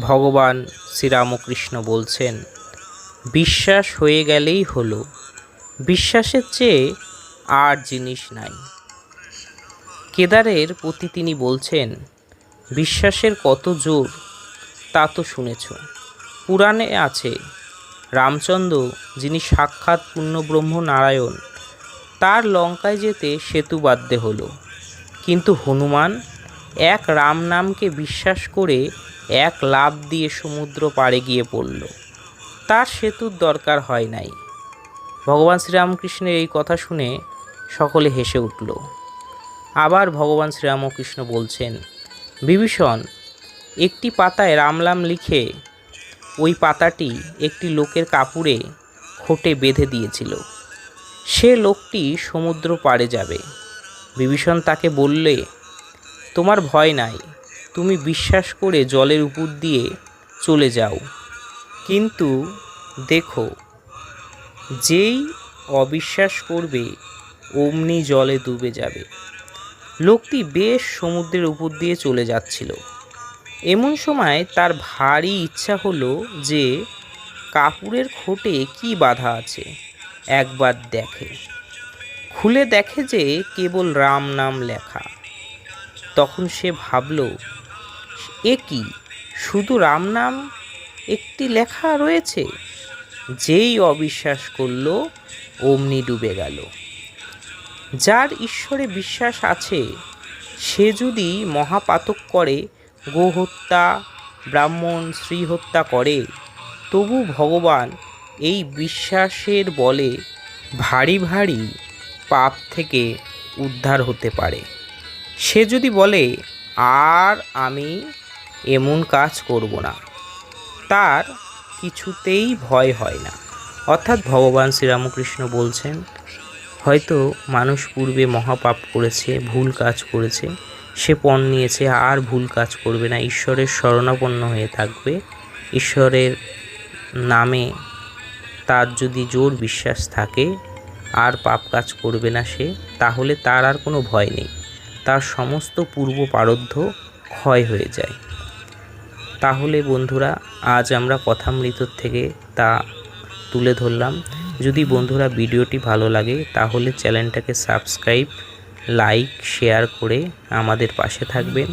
ভগবান শ্রীরামকৃষ্ণ বলছেন, বিশ্বাস হয়ে গেলেই হলো। বিশ্বাসের চেয়ে আর জিনিস নাই। কেদারের প্রতি তিনি বলছেন, বিশ্বাসের কত জোর, তা তো শুনেছ। পুরাণে আছে, রামচন্দ্র, যিনি সাক্ষাৎ পূর্ণব্রহ্ম নারায়ণ, তার লঙ্কায় যেতে সেতু বাধ্যে হলো। কিন্তু হনুমান এক রাম নামকে বিশ্বাস করে এক লাভ দিয়ে সমুদ্র পাড়ে গিয়ে পড়ল। তার সেতুর দরকার হয় নাই। ভগবান শ্রীরামকৃষ্ণের এই কথা শুনে সকলে হেসে উঠল। আবার ভগবান শ্রীরামকৃষ্ণ বলছেন, বিভীষণ, একটি পাতায় রামলাম লিখে ওই পাতাটি একটি লোকের কাপড়ে খোটে বেঁধে দিয়েছিল। সে লোকটি সমুদ্র পাড়ে যাবে। বিভীষণ তাকে বললে, তোমার ভয় নাই। তুমি বিশ্বাস করে জলের উপর দিয়ে চলে যাও। কিন্তু দেখো, যেই অবিশ্বাস করবে, অমনি জলে ডুবে যাবে। লোকটি বেশ সমুদ্রের উপর দিয়ে চলে যাচ্ছিল। এমন সময় তার ভারী ইচ্ছা হলো যে কাপড়ের খোটে কি বাধা আছে, একবার দেখে। খুলে দেখে যে কেবল রাম নাম লেখা। তখন সে ভাবল এ কি? শুধু রাম নাম? একটি লেখা রয়েছে। যেই অবিশ্বাস করল, অমনি ডুবে গেল। যার ঈশ্বরে বিশ্বাস আছে, সে যদি মহাপাতক করে, গোহত্যা, ব্রাহ্মণ স্ত্রী হত্যা করে, তবু ভগবান এই বিশ্বাসের বলে ভারী ভারী পাপ থেকে উদ্ধার হতে পারে। সে যদি বলে আর আমি এমন কাজ করব না। তার কিছুতেই ভয় হয় না। অর্থাৎ ভগবান শ্রীরামকৃষ্ণ বলছেন, হয়তো মানুষ পূর্বে মহাপাপ করেছে, ভুল কাজ করেছে, সে পণ নিয়েছে, আর ভুল কাজ করবে না। ঈশ্বরের শরণাপন্ন হয়ে থাকবে। ঈশ্বরের নামে তার যদি জোর বিশ্বাস থাকে, আর পাপ কাজ করবে না সে, তাহলে তার আর কোনো ভয় নেই। তার সমস্ত পূর্ব পারদ্ধ ক্ষয় হয়ে যায়। তাহলে বন্ধুরা, আজ আমরা কথামৃতর থেকে তা তুলে ধরলাম। যদি বন্ধুরা ভিডিওটি ভালো লাগে, তাহলে চ্যানেলটাকে সাবস্ক্রাইব, লাইক, শেয়ার করে আমাদের পাশে থাকবেন।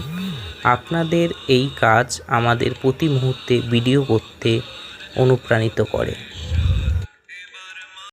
আপনাদের এই কাজ আমাদের প্রতি মুহূর্তে ভিডিও করতে অনুপ্রাণিত করে।